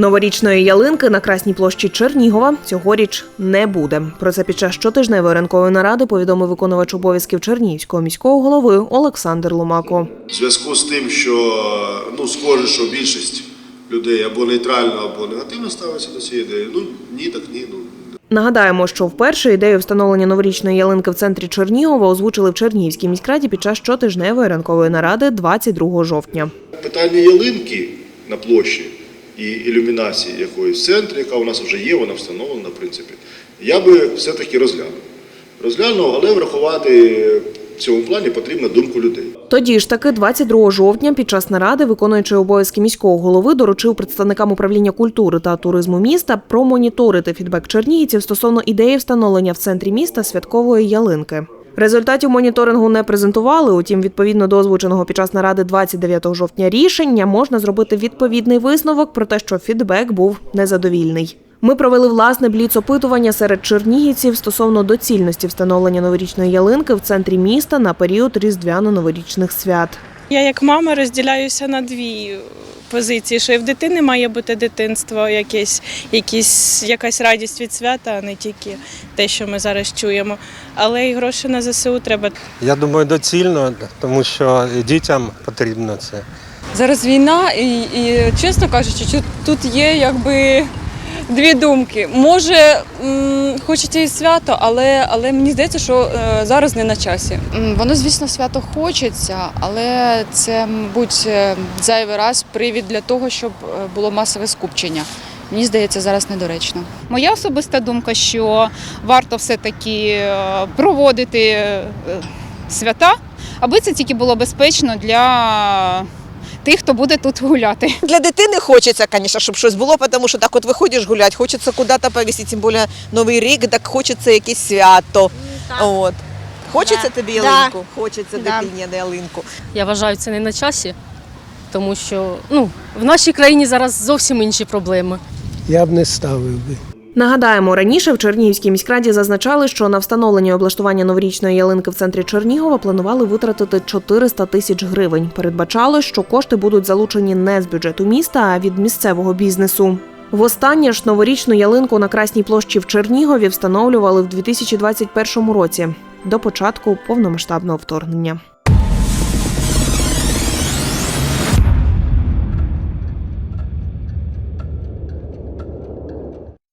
Новорічної ялинки на Красній площі Чернігова цьогоріч не буде. Про це під час щотижневої ранкової наради повідомив виконувач обов'язків Чернігівського міського голови Олександр Ломако. В зв'язку з тим, що ну, схоже, що більшість людей або нейтрально, або негативно ставиться до цієї ідеї. Ну ні, так ні. Ну Нагадаємо, що вперше ідею встановлення новорічної ялинки в центрі Чернігова озвучили в Чернігівській міськраді під час щотижневої ранкової наради 22 жовтня. питання ялинки на площі і ілюмінації якоїсь в центрі, яка у нас вже є, вона встановлена, в принципі. Я би все-таки розглянув. Розглянув, але врахувати в цьому плані потрібна думку людей. Тоді ж таки, 22 жовтня, під час наради, виконуючий обов'язки міського голови, доручив представникам управління культури та туризму міста промоніторити фідбек чернігівців стосовно ідеї встановлення в центрі міста святкової ялинки. Результатів моніторингу не презентували. Утім, відповідно до озвученого під час наради 29 жовтня рішення можна зробити відповідний висновок про те, що фідбек був незадовільний. Ми провели власне бліц-опитування серед чернігівців стосовно доцільності встановлення новорічної ялинки в центрі міста на період різдвяно-новорічних свят. Я як мама розділяюся на дві позиції, що і в дитини має бути дитинство, якесь, якісь, якась радість від свята, а не тільки те, що ми зараз чуємо. Але і гроші на ЗСУ треба Я думаю, доцільно, тому що дітям потрібно це. Зараз війна, і, і чесно кажучи, що тут є якби дві думки. Може, хочеться і свято, але, але мені здається, що е, зараз не на часі. Воно, звісно, свято хочеться, але це, мабуть, е, зайвий раз привід для того, щоб е, було масове скупчення. Мені здається, зараз недоречно. Моя особиста думка, що варто все-таки проводити свята, аби це тільки було безпечно для тих, хто буде тут гуляти. Для дитини хочеться, звісно, щоб щось було, тому що так от виходиш гуляти, хочеться куди-то повісити, тим більше Новий рік, так хочеться якесь свято. От. Хочеться тобі ялинку? Хочеться Да. дитині ялинку. Я вважаю, це не на часі, тому що ну, в нашій країні зараз зовсім інші проблеми. Я б не ставив би. Нагадаємо, раніше в Чернігівській міськраді зазначали, що на встановлення облаштування новорічної ялинки в центрі Чернігова планували витратити 400 тисяч гривень. Передбачалось, що кошти будуть залучені не з бюджету міста, а від місцевого бізнесу. Востаннє ж новорічну ялинку на Красній площі в Чернігові встановлювали в 2021 році до початку повномасштабного вторгнення.